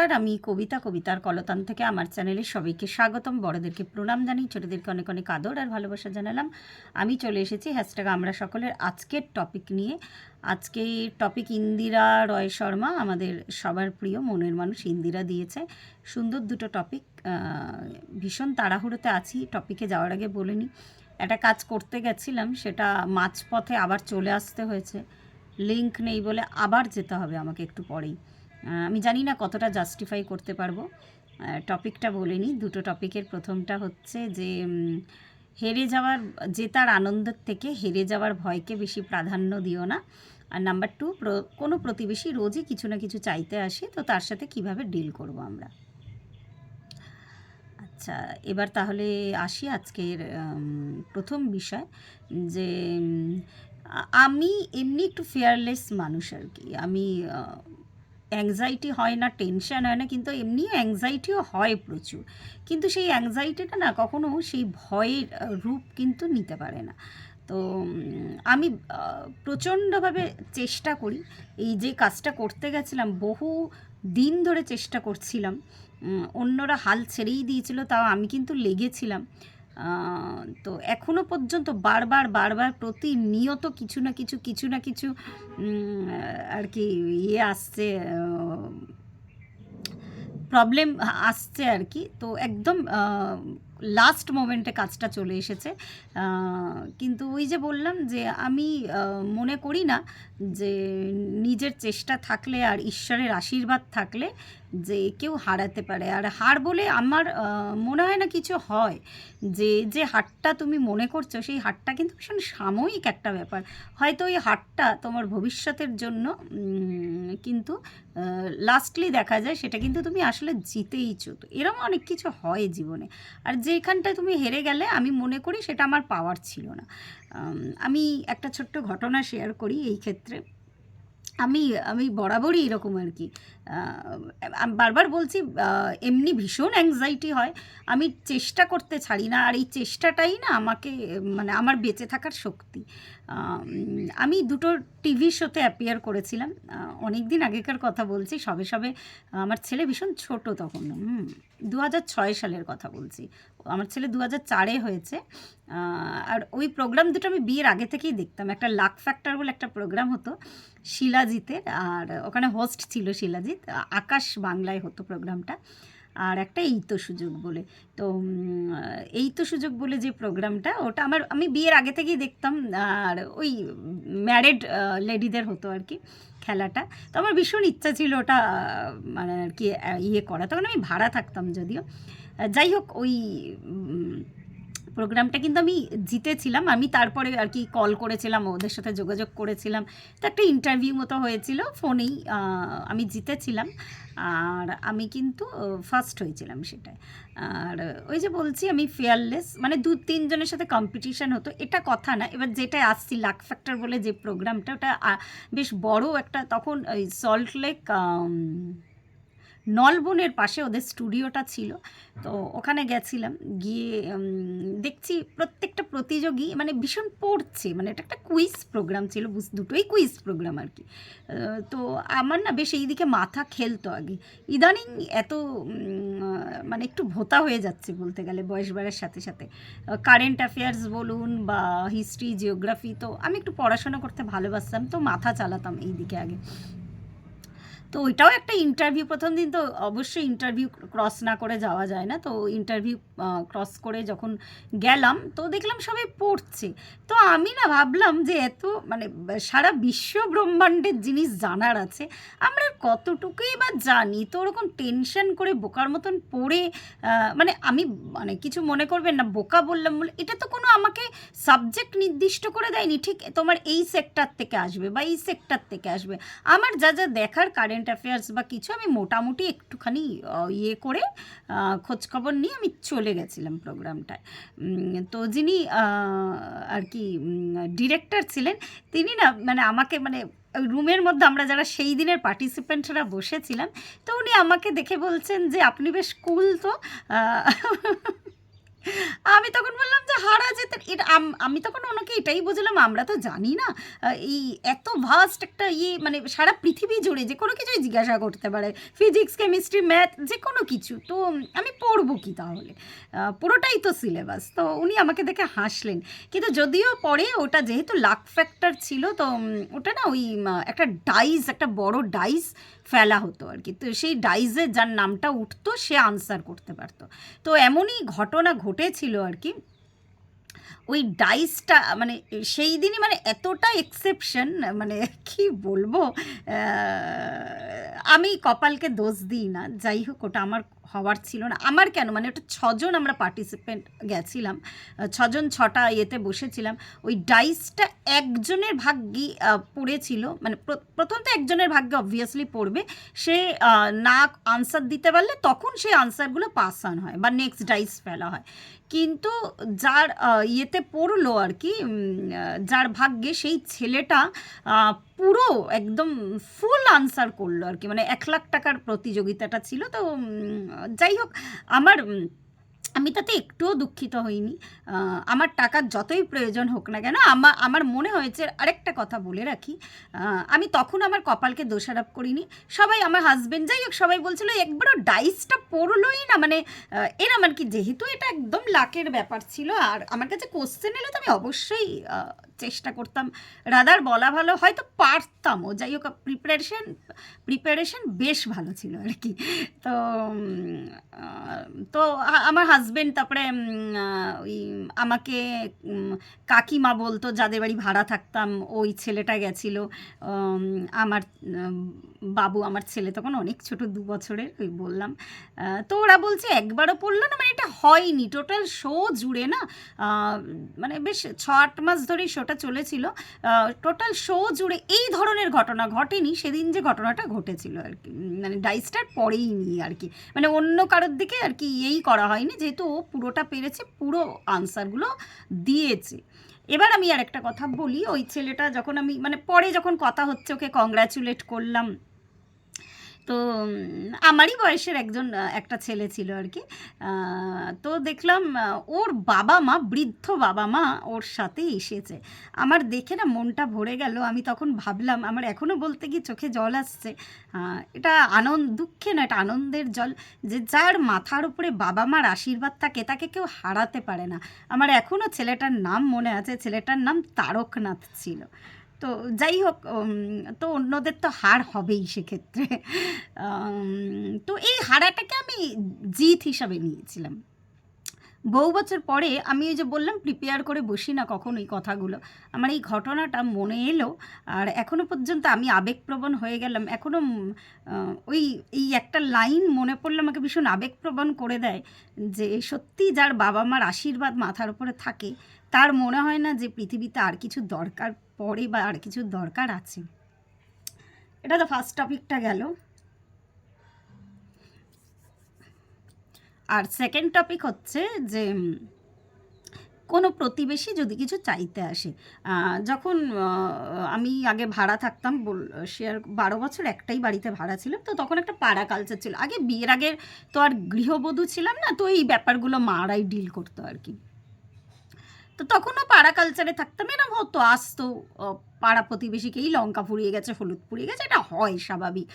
নমস্কার, আমি কবিতা, কবিতার কলতান থেকে আমার চ্যানেলে সবাইকে স্বাগতম। বড়দেরকে প্রণাম জানি ছোটদেরকে অনেক অনেক আদর আর ভালোবাসা জানালাম। আমি চলে এসেছি হ্যাশট্যাগ আমরা সকলের আজকের টপিক নিয়ে। আজকে টপিক ইন্দিরা রয় শর্মা, আমাদের সবার প্রিয় মনের মানুষ ইন্দিরা দিয়েছে। সুন্দর দুটো টপিক ভীষণ তাড়াহুড়োতে আছি, টপিকে যাওয়ার আগে বলিনি একটা কাজ করতে গেছিলাম, সেটা মাঝপথে আবার চলে আসতে হয়েছে। লিঙ্ক নেই বলে আবার যেতে হবে আমাকে একটু পরেই। আমি জানি না কতটা জাস্টিফাই করতে পারব। টপিকটা বলে নিই। দুটো টপিকের প্রথমটা হচ্ছে যে হেরে যাওয়ার, জেতার আনন্দের থেকে হেরে যাওয়ার ভয়কে বেশি প্রাধান্য দিও না। আর নাম্বার টু কোনো প্রতিবেশী রোজই কিছু না কিছু চাইতে আসে, তো তার সাথে কীভাবে ডিল করব আমরা? আচ্ছা এবার তাহলে আসি আজকের প্রথম বিষয় যে আমি এমনি একটু ফেয়ারলেস মানুষ আর কি। আমি অ্যাংজাইটি হয় না টেনশন হয় না, কিন্তু এমনিও অ্যাংজাইটিও হয় প্রচুর। কিন্তু সেই অ্যাংজাইটিটা না কখনো সেই ভয়ের রূপ কিন্তু নিতে পারে না। তো আমি প্রচণ্ডভাবে চেষ্টা করি। এই যে কাজটা করতে গেছিলাম, বহু দিন ধরে চেষ্টা করছিলাম। অন্যরা হাল ছেড়েই দিয়েছিল, তাও আমি কিন্তু লেগেছিলাম। তো এখনও পর্যন্ত বারবার বারবার প্রতিনিয়ত কিছু না কিছু কিছু না কিছু আর কি ইয়ে আসছে প্রবলেম আসছে আর কি। তো একদম লাস্ট মোমেন্টে কাজটা চলে এসেছে। কিন্তু ওই যে বললাম যে আমি মনে করি না যে নিজের চেষ্টা থাকলে আর ঈশ্বরের আশীর্বাদ থাকলে যে কেউ হারাতে পারে। আর হার বলে আমার মনে হয় না কিছু হয়। যে যে হারটা তুমি মনে করছ, সেই হারটা কিন্তু ভীষণ সাময়িক একটা ব্যাপার। হয়তো ওই হারটা তোমার ভবিষ্যতের জন্য কিন্তু লাস্টলি দেখা যায় সেটা কিন্তু তুমি আসলে জিতেইছো। তো এরকম অনেক কিছু হয় জীবনে। আর যেখানটায় তুমি হেরে গেলে আমি মনে করি সেটা আমার পাওয়ার ছিল না। আম, একটা ছোট্ট ঘটনা শেয়ার করি এই ক্ষেত্রে। আমি আমি বরাবরই এরকম আর কি। বারবার বলছি এমনি ভীষণ অ্যাংজাইটি হয়। আমি চেষ্টা করতে ছাড়ি না আর এই চেষ্টাটাই না আমাকে মানে আমার বেঁচে থাকার শক্তি। আমি দুটো টিভি শোতে অ্যাপিয়ার করেছিলাম। অনেক দিন আগেকার কথা বলছি সবে সবে আমার ছেলে ভীষণ ছোট তখন। দু হাজার ছয় সালের কথা বলছি। আমার ছেলে দু হাজার চারে হয়েছে। আর ওই প্রোগ্রাম দুটো আমি বিয়ের আগে থেকেই দেখতাম। একটা লাক ফ্যাক্টর বলে একটা প্রোগ্রাম হতো শিলাজিতের, আর ওখানে হোস্ট ছিল শিলাজিৎ। আকাশ বাংলায় হতো প্রোগ্রামটা আর একটা এই তো সুযোগ বলে। তো এই তো সুযোগ বলে যে প্রোগ্রামটা, ওটা আমার, আমি বিয়ের আগে থেকেই দেখতাম, আর ওই ম্যারেড লেডিদের হতো আর কি খেলাটা। তো আমার ভীষণ ইচ্ছা ছিল ওটা মানে আর কি ইয়ে করা। তখন আমি ভাড়া থাকতাম যদিও। যাই হোক, ওই প্রোগ্রামটা কিন্তু আমি জিতেছিলাম। আমি তারপরে আর কি কল করেছিলাম, ওদের সাথে যোগাযোগ করেছিলাম। তো একটা ইন্টারভিউ মতো হয়েছিল, ফোনেই আমি জিতেছিলাম। আর আমি কিন্তু ফার্স্ট হয়েছিলাম সেটায় আর ওই যে বলছি, আমি ফেয়ারলেস মানে দু তিনজনের সাথে কম্পিটিশান হতো। এটা কথা না, এবার যেটা আসছি লাক ফ্যাক্টর বলে যে প্রোগ্রামটা, ওটা বেশ বড় একটা, তখন ওই সল্ট লেক নলবনের পাশে ওদের স্টুডিওটা ছিল। তো ওখানে গেছিলাম, গিয়ে দেখছি প্রত্যেকটা প্রতিযোগী মানে ভীষণ পড়ছে। মানে এটা একটা কুইজ প্রোগ্রাম ছিল দুটোই কুইজ প্রোগ্রাম আর কি। তো আমার না বেশ এই দিকে মাথা খেলতো আগে। ইদানিং এত মানে একটু ভোতা হয়ে যাচ্ছে বলতে গেলে বয়স বাড়ার সাথে সাথে। কারেন্ট অ্যাফেয়ার্স বলুন বা হিস্ট্রি জিওগ্রাফি তো আমি একটু পড়াশোনা করতে ভালোবাসতাম, তো মাথা চালাতাম এই দিকে আগে। তো ওইটাও একটা ইন্টারভিউ প্রথম দিন তো অবশ্যই ইন্টারভিউ ক্রস না করে যাওয়া যায় না। তো ইন্টারভিউ ক্রস করে যখন গেলাম, তো দেখলাম সবাই পড়ছে। তো আমি না ভাবলাম যে এত মানে সারা বিশ্ব ব্রহ্মাণ্ডের জিনিস জানার আছে, আমরা কতটুকুই বা জানি? তো ওরকম টেনশন করে বোকার মতন পড়ে মানে আমি মানে কিছু মনে করবেন না, বোকা বললাম বলে, এটা তো কোনো আমাকে সাবজেক্ট নির্দিষ্ট করে দেয়নি। ঠিক, তোমার এই সেক্টর থেকে আসবে বা এই সেক্টর থেকে আসবে। আমার যা যা দেখার কারেন্ট অ্যাফেয়ার্স বা কিছু আমি মোটামুটি একটুখানি ইয়ে করে খোঁজখবর নিয়ে আমি চলে গেছিলাম প্রোগ্রামটায়। তো যিনি আর কি ডিরেক্টর ছিলেন, তিনি না মানে আমাকে মানে রুমের মধ্যে আমরা যারা সেই দিনের পার্টিসিপেন্টরা বসেছিলাম, তো উনি আমাকে দেখে বলছেন যে, আপনি বেশ কুল তো। আমি তখন বললাম যে, হারা যেতে এটা, আম- তখন এটাই বুঝলাম, আমরা তো জানি না। এই এত ভাস্ট একটা ইয়ে মানে সারা পৃথিবী জুড়ে যে কোনো কিছুই জিজ্ঞাসা করতে পারে। ফিজিক্স কেমিস্ট্রি ম্যাথ যে কোনো কিছু। তো আমি পড়ব কি তাহলে? পুরোটাই তো সিলেবাস তো উনি আমাকে দেখে হাসলেন। কিন্তু যদিও পরে ওটা যেহেতু লাক ফ্যাক্টর ছিল, তো ওটা না ওই একটা ডাইস একটা বড় ডাইস ফেলা হতো আর কি। তো সেই ডাইসে যার নামটা উঠতো, সে আনসার করতে পারতো। তো এমনই ঘটনা ঘটেছিল আর কি। ওই ডাইসটা মানে সেই দিনই মানে এতটা এক্সেপশন মানে কি বলব আমি কপালকে দোষ দিই না যাই হোক ওটা আমার হওয়ার ছিল না। আমার কেন? মানে ওটা ছজন আমরা পার্টিসিপেন্ট গেছিলাম ছজন ছটা ইয়েতে বসেছিলাম ওই ডাইসটা একজনের ভাগ্যই আহ, পড়েছিল মানে প্রথম তো একজনের ভাগ্যে অবভিয়াসলি পড়বে সে না আনসার দিতে পারলে তখন সেই আনসারগুলো পাস অন হয় বা নেক্সট ডাইস ফেলা হয়। কিন্তু যার আহ, ইয়েতে পড়ল আর কি যার ভাগ্যে সেই ছেলেটা পুরো একদম ফুল আনসার করল আর কি। মানে এক লাখ টাকার প্রতিযোগিতাটা ছিল, তো যাই হোক, আমার আমি তাতে একটুও দুঃখিত হইনি। আমার টাকার যতই প্রয়োজন হোক না কেন আমার আমার মনে হয়েছে আরেকটা কথা বলে রাখি। আমি তখন আমার কপালকে দোষারোপ করিনি। সবাই আমার হাজবেন্ড যাই হোক, সবাই বলছিল, একবারও ডাইসটা পড়লোই না। মানে এরম আর কি, যেহেতু এটা একদম লাকের ব্যাপার ছিল, আর আমার কাছে কোশ্চেন এলে তো আমি অবশ্যই চেষ্টা করতাম। রাদার বলা ভালো, হয়তো পারতামও। যাই হোক প্রিপারেশন প্রিপারেশন বেশ ভালো ছিল আর কি। তো তো আমার হাজবেন্ড তারপরে ওই আমাকে কাকিমা বলতো যাদের বাড়ি ভাড়া থাকতাম ওই ছেলেটা গেছিল আমার বাবু আমার ছেলে তখন অনেক ছোট, দু বছরের, ওই বললাম। তো ওরা বলছে একবারও পড়ল না মানে এটা হয়নি, টোটাল শো জুড়ে না মানে বেশ ছ আট মাস ধরেই শোটা চলেছিল। টোটাল শো জুড়ে এই ধরনের ঘটনা ঘটেনি, সেদিন যে ঘটনাটা ঘটেছিল আর কি মানে ডাইস্টার পরেই নি আর কি। মানে অন্য কারোর দিকে আর কি এই করা হয়নি, যেহেতু ও পুরোটা পেরেছে, পুরো আনসারগুলো দিয়েছে। এবার আমি আর একটা কথা বলি, ওই ছেলেটা যখন আমি মানে পরে যখন কথা হচ্ছে, ওকে কংগ্রাচুলেট করলাম। তো আমারই বয়সের একজন একটা ছেলে ছিল আর কি। তো দেখলাম ওর বাবা মা, বৃদ্ধ বাবা মা ওর সাথে এসেছে। আমার দেখে না মনটা ভরে গেল। আমি তখন ভাবলাম, আমার এখনও বলতে গিয়ে চোখে জল আসছে। এটা আনন্দ, দুঃখে না, এটা আনন্দের জল যে যার মাথার উপরে বাবা মার আশীর্বাদ থাকে, তাকে কেউ হারাতে পারে না। আমার এখনও ছেলেটার নাম মনে আছে। ছেলেটার নাম তারকনাথ ছিল। তো যাই হোক তো অন্যদের তো হার হবেই সেক্ষেত্রে। তো এই হারাটাকে আমি জিত হিসাবে নিয়েছিলাম। বহু বছর পরে আমি ওই যে বললাম প্রিপেয়ার করে বসি না কখন এই কথাগুলো। আমার এই ঘটনাটা মনে এলো আর এখনও পর্যন্ত আমি আবেগপ্রবণ হয়ে গেলাম। এখনও ওই, এই একটা লাইন মনে পড়লে আমাকে ভীষণ আবেগপ্রবণ করে দেয় যে সত্যি যার বাবা মার আশীর্বাদ মাথার উপরে থাকে তার মনে হয় না যে পৃথিবীতে আর কিছু দরকার পড়ে বা আর কিছু দরকার আছে। এটা তো ফার্স্ট টপিকটা গেল। আর সেকেন্ড টপিক হচ্ছে যে কোনো প্রতিবেশী যদি কিছু চাইতে আসে যখন আমি আগে ভাড়া থাকতাম, বল শেয়ার বারো বছর একটাই বাড়িতে ভাড়া ছিলাম তো তখন একটা পাড়া কালচার ছিল। আগে বিয়ের আগে তো আর গৃহবধূ ছিলাম না, তো এই ব্যাপারগুলো মারাই ডিল করতো আর কি। তো তখনও পাড়া কালচারে থাকতাম এরম হতো আসতো পাড়া প্রতিবেশীকেই লঙ্কা ফুরিয়ে গেছে, হলুদ পুড়িয়ে গেছে, এটা হয় স্বাভাবিক।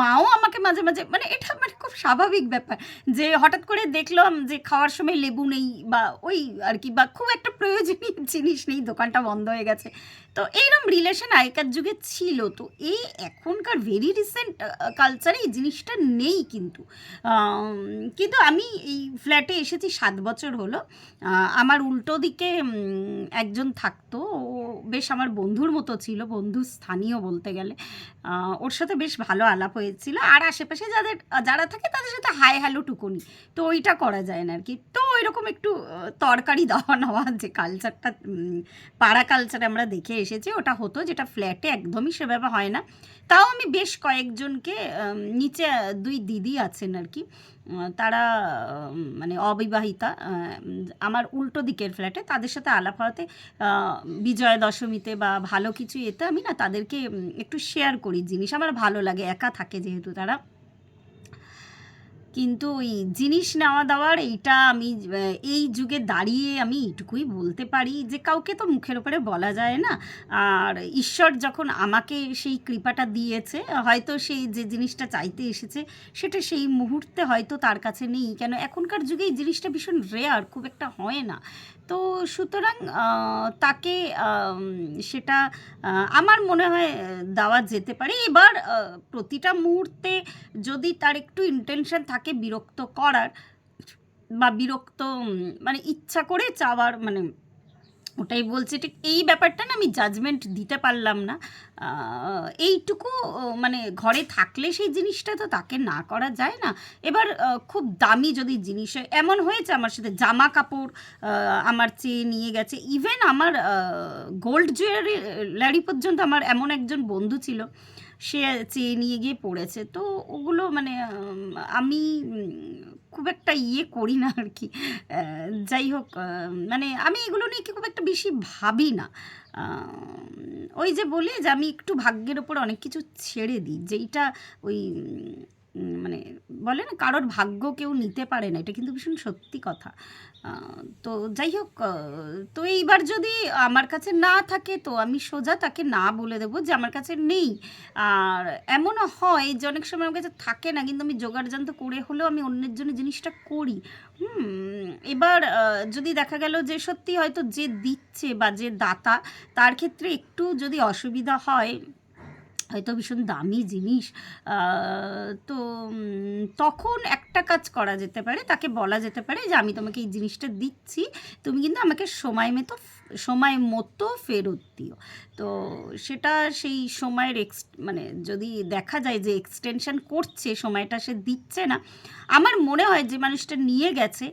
মাও আমাকে মাঝে মাঝে মানে এটা মানে খুব স্বাভাবিক ব্যাপার যে হঠাৎ করে দেখলাম যে খাওয়ার সময় লেবু নেই বা ওই আর কি, বা খুব একটা প্রয়োজনীয় জিনিস নেই, দোকানটা বন্ধ হয়ে গেছে। তো এইরকম রিলেশন আগেকার যুগে ছিল। তো এই এখনকার ভেরি রিসেন্ট কালচারে এই জিনিসটা নেই কিন্তু। কিন্তু আমি এই ফ্ল্যাটে এসেছি সাত বছর হলো। আমার উল্টো দিকে একজন থাকতো। ও বেশ আমার বন্ধুর মতো ছিল, বন্ধু স্থানীয় বলতে গেলে। ওর সাথে বেশ ভালো আলাপ হয়েছিল। আর আশেপাশে যাদের, যারা থাকে তাদের সাথে হাই হ্যালো টুকুনি। তো ওইটা করা যায় না আর কি তো ওইরকম একটু তরকারি দেওয়া নেওয়া যে কালচারটা পাড়া কালচারে আমরা দেখে এসেছি, ওটা হতো যেটা ফ্ল্যাটে একদমই সেভাবে হয় না। তাও আমি বেশ কয়েকজনকে নিচে দুই দিদি আছেন আর কি তারা মানে অবিবাহিতা আমার উল্টো দিকের ফ্ল্যাটে তাদের সাথে আলাপ হওয়াতে বিজয়া দশমীতে বা ভালো কিছু এতে আমি না তাদেরকে একটু শেয়ার করি। জিনিস আমার ভালো লাগে, একা থাকে যেহেতু তারা। কিন্তু ওই জিনিস নেওয়া দেওয়ার এইটা আমি এই যুগে দাঁড়িয়ে আমি এইটুকুই বলতে পারি যে কাউকে তো মুখের উপরে বলা যায় না। আর ঈশ্বর যখন আমাকে সেই কৃপাটা দিয়েছে, হয়তো সেই যে জিনিসটা চাইতে এসেছে, সেটা সেই মুহূর্তে হয়তো তার কাছে নেই। কেন? এখনকার যুগে এই জিনিসটা ভীষণ রেয়ার খুব একটা হয় না। তো সুতরাং তাকে সেটা আমার মনে হয় দেওয়া যেতে পারে। এবার প্রতিটা মুহূর্তে যদি তার একটু ইন্টেনশন থাকে বিরক্ত করার, বা বিরক্ত মানে ইচ্ছা করে চাওয়ার মানে ওটাই বলছি, ঠিক এই ব্যাপারটা না আমি জাজমেন্ট দিতে পারলাম না। এইটুকু মানে ঘরে থাকলে সেই জিনিসটা তো তাকে না করা যায় না। এবার খুব দামি যদি জিনিস হয়, এমন হয়েছে আমার সাথে, জামা কাপড় আমার চেয়ে নিয়ে গেছে। ইভেন আমার গোল্ড জুয়েলারি ল্যারি পর্যন্ত আমার এমন একজন বন্ধু ছিল, সে চেয়ে নিয়ে গিয়ে পড়েছে। তো ওগুলো মানে আমি খুব একটা ইয়ে করি না আর কি যাই হোক মানে আমি এগুলো নিয়ে কি খুব একটা বেশি ভাবি না। ওই যে বলি যে আমি একটু ভাগ্যের ওপর অনেক কিছু ছেড়ে দিই। যেইটা ওই মানে বলে না, কারোর ভাগ্য কেউ নিতে পারে না, এটা কিন্তু ভীষণ সত্যি কথা। তো যাই হোক তো এইবার যদি আমার কাছে না থাকে, তো আমি সোজা তাকে না বলে দেবো যে আমার কাছে নেই। আর এমনও হয় যে অনেক সময় আমার কাছে থাকে না, কিন্তু আমি জোগাড়যন্ত্র করে হলেও আমি অন্যের জন্য জিনিসটা করি। হুম, এবার যদি দেখা গেল যে সত্যি হয়তো যে দিচ্ছে বা যে দাতা, তার ক্ষেত্রে একটু যদি অসুবিধা হয় হয়তো ভীষণ দামি জিনিস তো তখন একটা কাজ করা যেতে পারে, তাকে বলা যেতে পারে যে আমি তোমাকে এই জিনিসটা দিচ্ছি, তুমি কিন্তু আমাকে সময় মতো সময় মতো ফেরত দিও। তো সেটা সেই সময়ের এক্স মানে যদি দেখা যায় যে এক্সটেনশন করছে, সময়টা সে দিচ্ছে না, আমার মনে হয় যে মানুষটা নিয়ে গেছে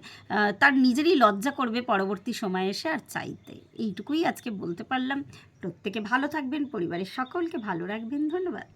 তার নিজেরই লজ্জা করবে পরবর্তী সময়ে এসে আর চাইতে। এইটুকুই আজকে বলতে পারলাম। প্রত্যেকে ভালো থাকবেন পরিবারের সকলকে ভালো রাখবেন ধন্যবাদ।